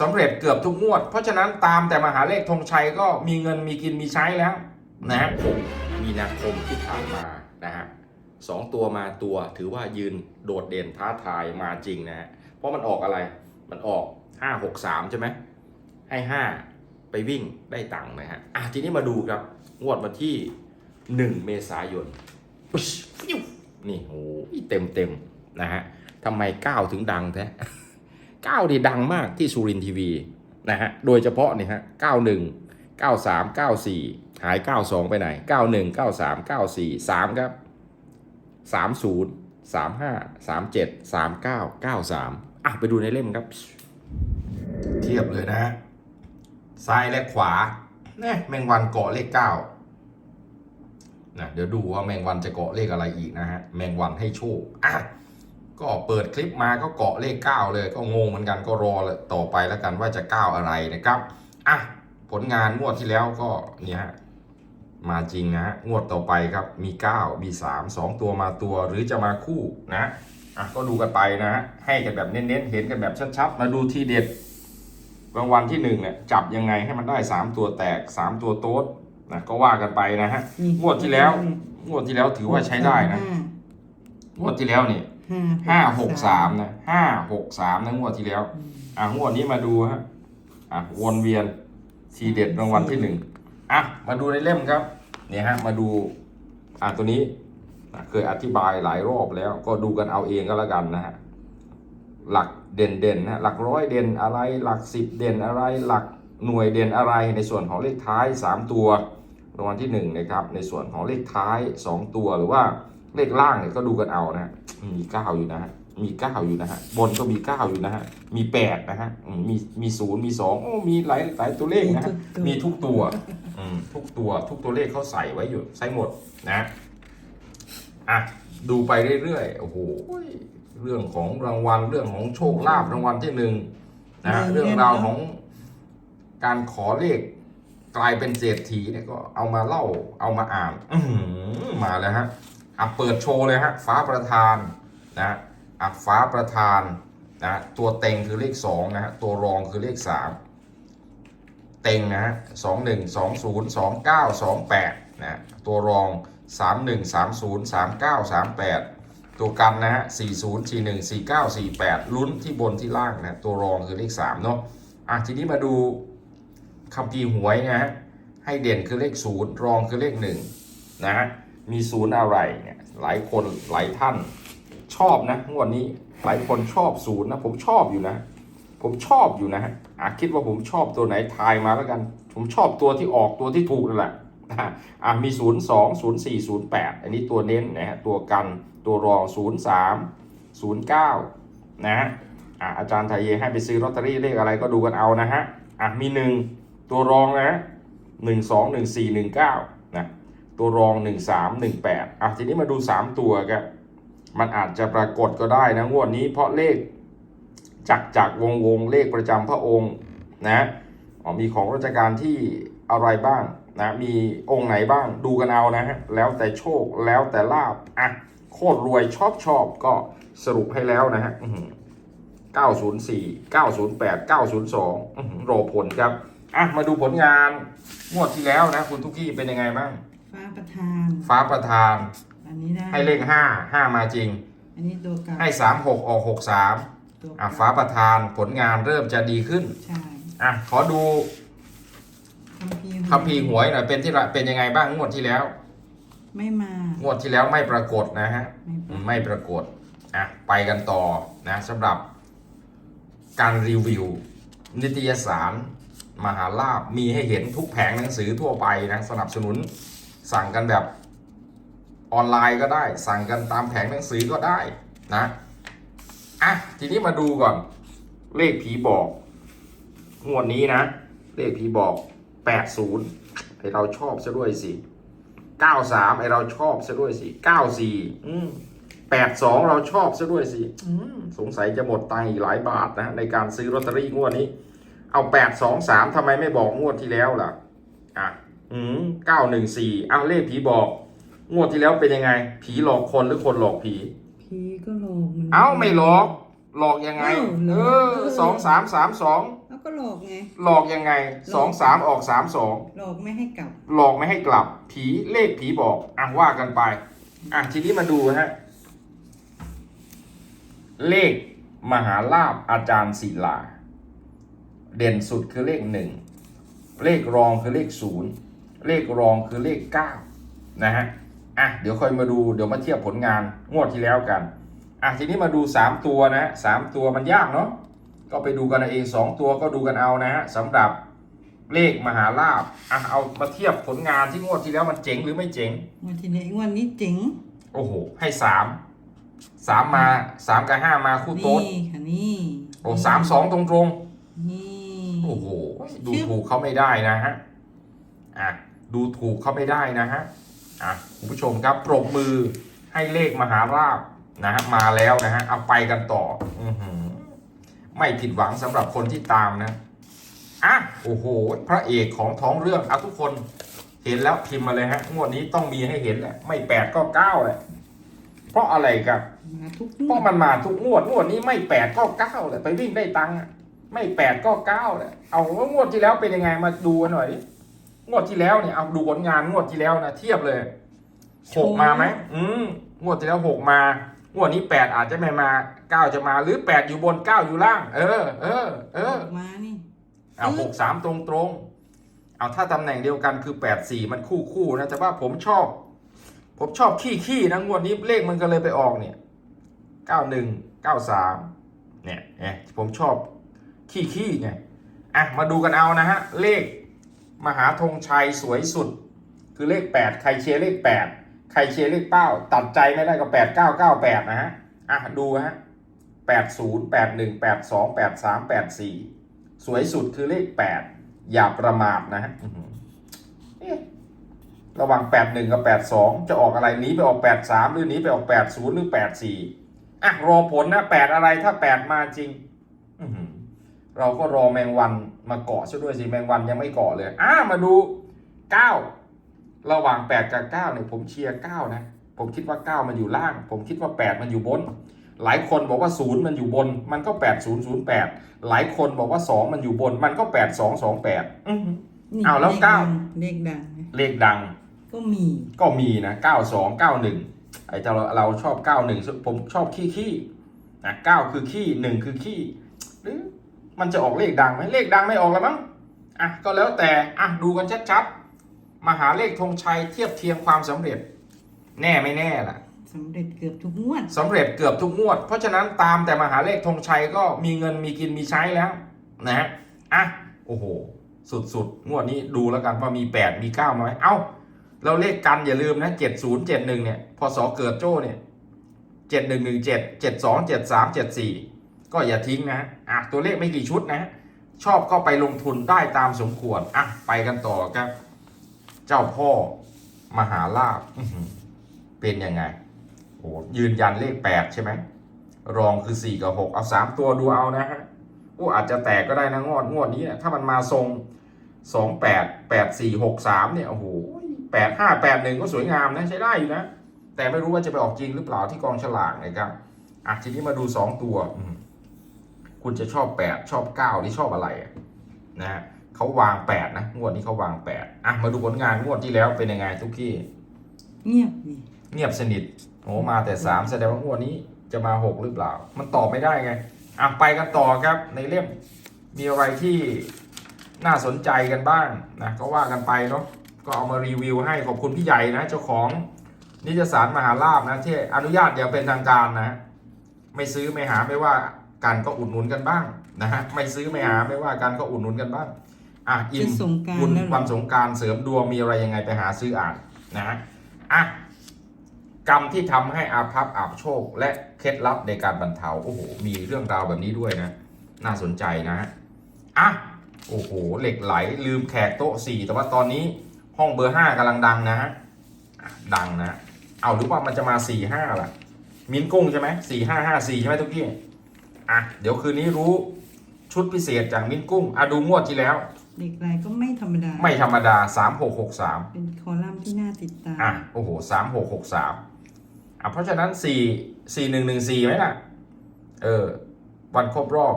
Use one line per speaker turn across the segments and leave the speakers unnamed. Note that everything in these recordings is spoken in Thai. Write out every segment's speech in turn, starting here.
สำเร็จเกือบทุกงวด เพราะฉะนั้นตามแต่มหาเลขธงชัยก็มีเงินมีกินมีใช้แล้วนะมีนาคมที่ผ่านมานะฮะสองตัวมาตัวถือว่ายืนโดดเด่นท้าทายมาจริงนะฮะเพราะมันออกอะไรมันออก 5 6 3 ใช่ไหมให้ 5 ไปวิ่งได้ตังค์นะฮะอะทีนี้มาดูครับ งวดวันที่ 1 เมษายนนี่โอ้เต็มเต็มนะฮะทำไมก้าวถึงดังแท้ ก้าวดีดังมากที่สุรินทีวีนะฮะ โดยเฉพาะเนี่ยฮะ91 93 94หาย92ไปไหน91 93 94 3ครับ30 35 37 39 93อะไปดูในเล่มครับ เทียบเลยนะฮะซ้ายและขวาเนี่ยแมงวันเกาะเลข9นะเดี๋ยวดูว่าแมงวันจะเกาะเลขอะไรอีกนะฮะ แมงวันให้โชคอะ ก็เปิดคลิปมาก็เกาะเลข 9 เลยก็งงเหมือนกันก็รอเลยต่อไปแล้วกันว่าจะ 9 อะไรนะครับอะผลงานงวดที่แล้วก็เนี่ยฮะมาจริงนะฮะงวดต่อไปครับมี 9 มี 3 2 ตัวมาตัวหรือจะมาคู่นะอะก็ดูกันไปนะฮะให้กันแบบเน้นๆเห็นกันแบบชัดๆมาดูที่เด็ดรางวัลที่1เนี่ยจับยังไงให้มันได้ 3 ตัวแตก 3 ตัวโต๊ดนะก็ว่ากันไปนะฮะ
นี่
งวดที่แล้วงวดที่แล้วถือว่าใช้ได้นะงวดที่แล้วนี่
ห้า
ห้าหกสามนะห้าหกสามนะงวดที่แล้ว อะงวดนี้มาดูฮะอะวนเวียนทีเด็ดรางวัลที่หนึ่งอะมาดูในเล่มครับ เนี่ยฮะมาดูอะตัวนี้อะเคยอธิบายหลายรอบแล้ว ก็ดูกันเอาเองก็แล้วกันนะฮะหลักเด่นเด่นๆนะหลักร้อยเด่นอะไร หลักสิบเด่นอะไร หลักหน่วยเด่นอะไรในส่วนของเลขท้าย 3 ตัวรางวัลที่1นะครับในส่วนของเลขท้าย 2 ตัวหรือว่า เลขล่างเนี่ยก็ดูกันเอานะฮะมี9อยู่นะฮะมี9อยู่นะฮะบนก็มี9อยู่นะฮะมี8นะฮะอืมมีมีศูนย์มี2โอ้มีหลายหลายตัวเลขนะฮะมีทุกตัวอืมทุกตัวทุกตัวเลขเขาใส่ไว้อยู่ใส่หมดนะอะดูไปเรื่อยๆโอ้โหเรื่องของรางวัลเรื่องของโชคลาภรางวัลที่หนึ่งนะ
เยอะแยะ
เรื่องราวของการขอเลขกลายเป็นเศรษฐีเนี่ยก็เอามาเล่าเอามาอ่านอื้อหือมาแล้วฮะ อะเปิดโชว์เลยฮะฟ้าประธานนะอะฟ้าประธานนะตัวเต็งคือเลขสองนะฮะตัวรองคือเลขสามเต็งนะฮะสองหนึ่งสองศูนย์สองเก้าสองแปดนะตัวรองสามหนึ่งสามศูนย์สามเก้าสามแปดตัวกันนะฮะสี่ศูนย์สี่หนึ่งสี่เก้าสี่แปดลุ้นที่บนที่ล่างนะตัวรองคือเลขสามเนาะอะทีนี้มาดูคำพีหวยนะฮะให้เด่นคือเลขศูนย์รองคือเลขหนึ่งนะฮะ มีศูนย์อะไรเนี่ยหลายคนหลายท่านชอบนะงวดนี้หลายคนชอบศูนย์นะผมชอบอยู่นะ ผมชอบอยู่นะฮะอะคิดว่าผมชอบตัวไหนทายมาแล้วกัน ผมชอบตัวที่ออกตัวที่ถูกนั่นแหละอะอะมี 0 2 0 4 0 8 อันนี้ตัวเน้นนะฮะตัวกันตัวรอง 0 3 0 9 นะฮะอะอาจารย์ไทยเยให้ไปซื้อลอตเตอรี่เลขอะไรก็ดูกันเอานะฮะอะมี 1 ตัวรองนะฮะ1 2 1 4 1 9 นะ ตัวรอง 1 3 1 8อะทีนี้มาดู 3 ตัวครับมันอาจจะปรากฏก็ได้นะงวดนี้เพราะเลขจักจากวงวงเลขประจำพระองค์นะอ๋อมีของราชการที่อะไรบ้างนะมีองค์ไหนบ้างดูกันเอานะฮะแล้วแต่โชคแล้วแต่ลาบอะโคตรรวยชอบชอบก็สรุปให้แล้วนะฮะ904 908 902อื้อหือรอผลครับอะมาดูผลงานงวดที่แล้วนะ คุณทุกกี้เป็นยังไงบ้าง
ฟ้าประธาน
ฟ้าประธาน
อันนี้ได้
ให้เลข5 5มาจริง
อันนี้ตัวเก่า
ให้3 6ออก63
ตัว
อะ
เก่า
ฟ้าประธานผลงานเริ่มจะดีขึ้น
ใช่
อะขอดู
คัมภีร์
คัมภีร์หวยหน่อยเป็นที่ละเป็นยังไงบ้างงวดที่แล้ว
ไม่มาง
วดที่แล้วไม่ปรากฏนะฮะ
ไม่
อืมไม่ปรากฏ อะ ไปกันต่อนะสำหรับการรีวิว นิตยสาร มหาลาบมีให้เห็นทุกแผงหนังสือทั่วไปนะสนับสนุน สั่งกันแบบออนไลน์ก็ได้ สั่งกันตามแผงหนังสือก็ได้นะอะทีนี้มาดูก่อน เลขผีบอกงวดนี้นะ เลขผีบอก 80ไอเราชอบซะด้วยสิ93ไอเราชอบซะด้วยสิ94อืม82 เราชอบซะด้วยสิสงสัยจะหมดตังอีกหลายบาทนะในการซื้อลอตเตอรี่งวดนี้ เอา 823ทำไมไม่บอกงวดที่แล้วล่ะ อะ อืม914เอาเลขผีบอก งวดที่แล้วเป็นยังไง ผีหลอกคนหรือคนหลอกผี
ผีก็หลอกมัน
เอ้าไม่หลอก หลอกยังไง
เอ้าหล
เอ
อก
อสองสามสามสอง
แล้วก็หลอกไง
หลอกยังไงสองสามออกสามสอง
หลอกไม่ให้กลับ
หลอกไม่ให้กลับผีเลขผีบอกอะว่ากันไป อะทีนี้มาดูฮะ เลขมหาลาบอาจารย์ศิลา เด่นสุดคือเลขหนึ่ง เลขรองคือเลขศูนย์ เลขรองคือเลขเก้านะฮะ อะ เดี๋ยวค่อยมาดู เดี๋ยวมาเทียบผลงานงวดที่แล้วกัน อะ ทีนี้มาดูสามตัวนะฮะสามตัวมันยากเนาะ ก็ไปดูกันเอาเองสองตัวก็ดูกันเอานะฮะสำหรับเลขมหาลาบ อะ เอามาเทียบผลงานที่งวดที่แล้วมันเจ๋งหรือไม่เจ๋ง
วันที่นี้วันนี้เจ๋ง
โอ้โห ให้สามสามมาสามกับห้ามาคู่โต๊ด
นี่ค่ะนี่
โอ้สามสองตรงตรง
นี่
ๆโอ้โห ดูถูกเขาไม่ได้นะฮะ อะ ดูถูกเขาไม่ได้นะฮะอะคุณผู้ชมครับปรบมือให้เลขมหาราบนะฮะมาแล้วนะฮะเอาไปกันต่อ อือหือไม่ผิดหวังสำหรับคนที่ตามนะอะโอ้โห พระเอกของท้องเรื่องเอาทุกคนเห็นแล้วพิมพ์มาเลยฮะงวดนี้ต้องมีให้เห็นแหละไม่แปดก็เก้าแหละเพราะอะไรครับ
มาทุก
เพราะมันมาทุกงวดงวดนี้ไม่แปดก็เก้าแหละไปวิ่งได้ตังค์อะไม่แปดก็เก้าแหละเอาว่างวดที่แล้วเป็นยังไงมาดูกันหน่อยดิ งวดที่แล้วเนี่ยเอาดูผลงานงวดที่แล้วนะเทียบเลยหกมาไหมอืมงวดที่แล้วหกมางวดนี้แปดอาจจะไม่มาเก้าจะมา หรือแปดอยู่บนเก้าอยู่ล่าง เออ เออ เออ
มานี่
เอาหกสามตรงตรงๆเอาถ้าตำแหน่งเดียวกันคือแปดสี่มันคู่คู่ๆนะแต่ว่าผมชอบ ผมชอบขี้ขี้นะงวดนี้เลขมันก็เลยไปออกเนี่ยเก้าหนึ่งเก้าสามเนี่ยเนี่ยผมชอบขี้ขี้ไงอะมาดูกันเอานะฮะ เลข มหาธงชัยสวยสุด คือเลขแปดใครเชียร์เลขแปดใครเชียร์เลขเป้า ตัดใจไม่ได้ก็แปดเก้าเก้าแปดนะฮะ อะ ดูฮะแปดศูนย์แปดหนึ่งแปดสองแปดสามแปดสี่สวยสุดคือเลขแปดอย่าประมาทนะฮะระหว่างแปดหนึ่งกับแปดสองจะออกอะไรหนี้ไปออกแปดสามหรือหนี้ไปออกแปดศูนย์หรือแปดสี่อะ รอผลนะแปดอะไรถ้าแปดมาจริง อื เราก็รอแมงวันมาเกาะซะด้วยสิแมงวันยังไม่เกาะเลยอะมาดูเก้าระหว่างแปดกับเก้าเนี่ยผมเชียร์เก้านะ ผมคิดว่าเก้ามันอยู่ล่าง ผมคิดว่าแปดมันอยู่บน หลายคนบอกว่าศูนย์มันอยู่บน มันก็แปดศูนย์ศูนย์แปดหลายคนบอกว่าสองมันอยู่บน มันก็แปดสองสองแปด
นี่
เอาแล้ว
ข
เก้า
ดังเลขดังนะ
เลขดัง
ก็มี
ก็มีนะเก้าสองเก้าหนึ่งไอ้เราเราชอบเก้าหนึ่งผมชอบขี้ขี้นะเก้าคือขี้หนึ่งคือขี้หรือ มันจะออกเลขดังไหมเลขดังไม่ออกแล้วมั้งอะก็แล้วแต่อะดูกันชัดๆมาหาเลขธงชัยเทียบเทียงความสำเร็จ แน่ไม่แน่ล่ะ
สำเร็จเกือบทุกงวด
สำเร็จเกือบทุกงวด เพราะฉะนั้นตามแต่มหาเลขธงชัยก็มีเงินมีกินมีใช้แล้วนะฮะอะโอ้โห สุดๆ งวดนี้ดูแล้วกันว่ามี 8 มี9ไหมเอ้า เราเลขกันอย่าลืมนะ7071เนี่ยพศเกิดโจ้เนี่ย7117 72 73 74 ก็อย่าทิ้งนะอะตัวเลขไม่กี่ชุดนะชอบก็ไปลงทุนได้ตามสมควรอะไปกันต่อครับ เจ้าพ่อมหาลาภเป็นยังไงโอ้ยืนยันเลข8ใช่ไหมรองคือ4กับ6เอา3ตัวดูเอานะฮะโอ้อาจจะแตกก็ได้นะงวดงวดนี้นี่ยถ้ามันมาทรง2 8 8 4 6 3เนี่ยโอ้โห8 5 8 1ก็สวยงามนะใช้ได้อยู่นะ แต่ไม่รู้ว่าจะไปออกจริงหรือเปล่าที่กองฉลากนะครับอะทีนี้มาดู2ตัวอืม คุณจะชอบ 8 ชอบ9ที่ชอบอะไรอะนะฮะเขาวาง 8 นะ งวดนี้เขาวาง 8 อะ มาดูผลงานงวดที่แล้วเป็นยังไงทุกที่
เงียบนี่
เงียบสนิทโอ้มาแต่สามแสดงว่างวดนี้จะมาหกหรือเปล่า มันตอบไม่ได้ไง อะ ไปกันต่อครับ ในเล่มมีอะไรที่น่าสนใจกันบ้างนะก็ว่ากันไปเนาะก็เอามารีวิวให้ขอบคุณพี่ใหญ่นะ เจ้าของนิตยสารมหาลาบนะที่อนุญาตอย่างเป็นทางการนะ ไม่ซื้อไม่หาไม่ว่า กันก็อุดหนุนกันบ้างนะฮะไม่ซื้อไม่หาไม่ว่ากันก็อุดหนุนกันบ้างอะอิ่
จะ
ม
สงกราร
บุญ
แล้วเหร
วั
อน
สงกรารเสริมดวงมีอะไรยังไงไปหาซื้ออ่านนะฮะอะกรรมที่ทำให้อาภัพอาบโชค และเคล็ดลับในการบรรเทาโอ้โหมีเรื่องราวแบบนี้ด้วยนะ น่าสนใจนะฮะอะโอ้โหเหล็กไหลลืมแขกโต๊ะสี่แต่ว่าตอนนี้ห้องเบอร์ห้ากำลังดังนะฮะอะดังนะ เอาหรือว่ามันจะมาสี่ห้าล่ะ มินกุ้งใช่ไหมสี่ห้าห้าสี่ใช่ไหมทุกที่ อะเดี๋ยวคืนนี้รู้ชุดพิเศษจากมินกุ้งอะดูงวดที่แล้ว
เด็กรายก็ไม่ธรรมดา
ไม่ธรรมดาสามหกหกสาม
เป็นคอลัมน์ที่น่าติดตาม
อะโอ้โหสามหกหกสามอะเพราะฉะนั้นสี่สี่หนึ่งหนึ่งสี่ไหมล่ะ เออ วันครบรอบ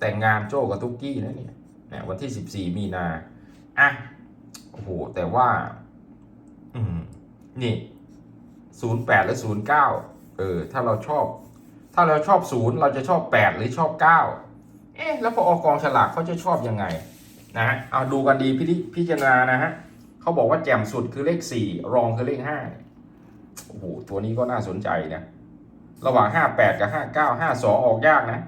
แต่งงานโจ้กับตุ๊กกี้นะเนี่ยเนี่ยวันที่14มีนาอะโอ้โห แต่ว่า อืมนี่08และ09เออ ถ้าเราชอบ ถ้าเราชอบ0เราจะชอบ 8 หรือชอบ 9 เอ๊ะแล้วพอออกองฉลากเขาจะชอบยังไงนะฮะเอาดูกันดีพิจิพิจารณานะฮะเขาบอกว่าแจ่มสุดคือเลข 4 รองคือเลข5โอ้โหตัวนี้ก็น่าสนใจนะระหว่าง 58 กับ 59 52 ออกยากนะ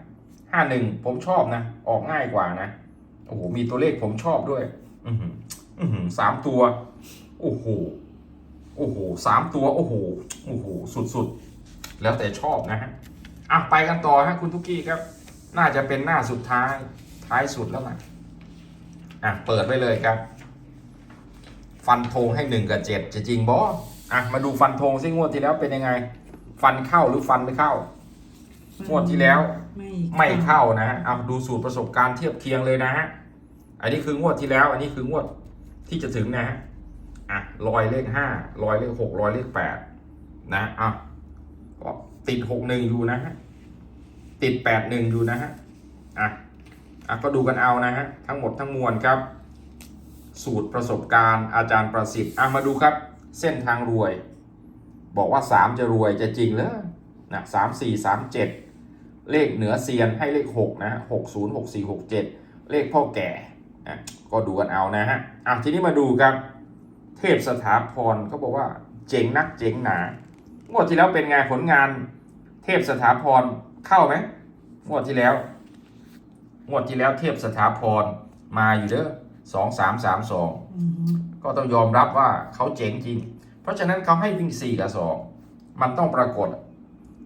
51 ผมชอบนะ ออกง่ายกว่านะโอ้โหมีตัวเลขผมชอบด้วย อือออือหือสามตัว โอ้โหโอ้โหสามตัว โอ้โหโอ้โหสุดๆ แล้วแต่ชอบนะฮะ อะไปกันต่อฮะคุณทุกกี้ครับ น่าจะเป็นหน้าสุดท้ายท้ายสุดแล้วล่ะอะเปิดไว้เลยครับ ฟันธงให้หนึ่งกับเจ็ดจะจริงบออะมาดูฟันธงซิงวดที่แล้วเป็นยังไง ฟันเข้าหรือฟันไม่เข้างวดที่แล้ว
ไม่
ไม่เข้านะฮะเอาดูสูตรประสบการณ์เทียบเคียงเลยนะฮะอันนี้คืองวดที่แล้ว อันนี้คืองวดที่จะถึงนะฮะอะลอยเลขห้าลอยเลขหกลอยเลขแปดนะอะก็ ติดหกหนึ่งอยู่นะฮะติดแปดหนึ่งอยู่นะฮะอะอะก็ดูกันเอานะฮะทั้งหมดทั้งมวลครับ สูตรประสบการณ์อาจารย์ประสิทธิ์อะมาดูครับ เส้นทางรวย บอกว่าสามจะรวยจะจริงเหรอนะสามสี่สามเจ็ดเลขเหนือเซียนให้เลข6นะฮะ6 0 6 4 6 7เจ็ดเลขพ่อแก่อะก็ดูกันเอานะฮะอะทีนี้มาดูครับ เทพสถาพรเขาบอกว่าเจ๋งนักเจ๋งหนางวดที่แล้วเป็นไงผลงาน เทพสถาพรเข้าไหมงวดที่แล้ว งวดที่แล้วเทพสถาพรมาอยู่เด้อสองสามสามสอง
อือหือ
ก็ต้องยอมรับว่าเขาเจ๋งจริง เพราะฉะนั้นเขาให้วิ่ง4กับ2มันต้องปรากฏ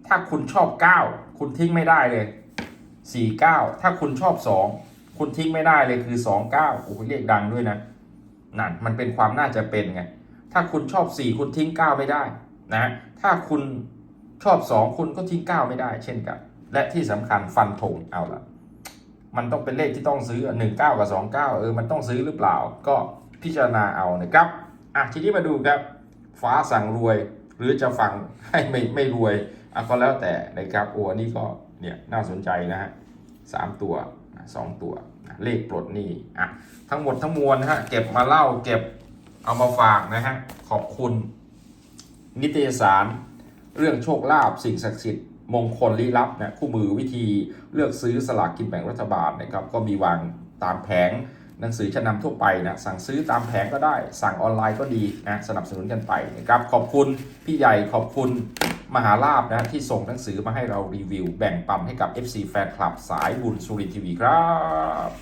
ถ้าคุณชอบ9คุณทิ้งไม่ได้เลย4 9ถ้าคุณชอบ2คุณทิ้งไม่ได้เลยคือ2 9โอ้โหเรียกดังด้วยนะนั่นมันเป็นความน่าจะเป็นไงถ้าคุณชอบ4คุณทิ้ง9ไม่ได้นะถ้าคุณ ชอบ 2 คุณก็ทิ้ง 9 ไม่ได้เช่นกัน และที่สำคัญฟันธงเอาละมันต้องเป็นเลขที่ต้องซื้อหนึ่งเก้ากับสองเก้าเออ มันต้องซื้อหรือเปล่า ก็พิจารณาเอานะครับ อะ ทีนี้มาดูครับ ฟ้าสั่งรวย หรือจะฟังให้ไม่ไม่รวยอะก็แล้วแต่นะครับโอ้อันนี้ก็เนี่ยน่าสนใจนะฮะสามตัวสองตัว เลขปลดหนี้อะทั้งหมดทั้งมวลนะฮะเก็บมาเล่าเก็บเอามาฝากนะฮะขอบคุณนิตยสาร เรื่องโชคลาภสิ่งศักดิ์สิทธิ์มงคลลี้ลับนะคู่มือวิธีเลือกซื้อสลากกินแบ่งรัฐบาลนะครับก็มีวางตามแผงหนังสือชั้นนำทั่วไปนะสั่งซื้อตามแผงก็ได้ สั่งออนไลน์ก็ดีนะสนับสนุนกันไปนะครับขอบคุณพี่ใหญ่ขอบคุณมหาลาบนะที่ส่งหนังสือมาให้เรารีวิว แบ่งปันให้กับ FC แฟนคลับสายบุญสุรินทร์ทีวีครับ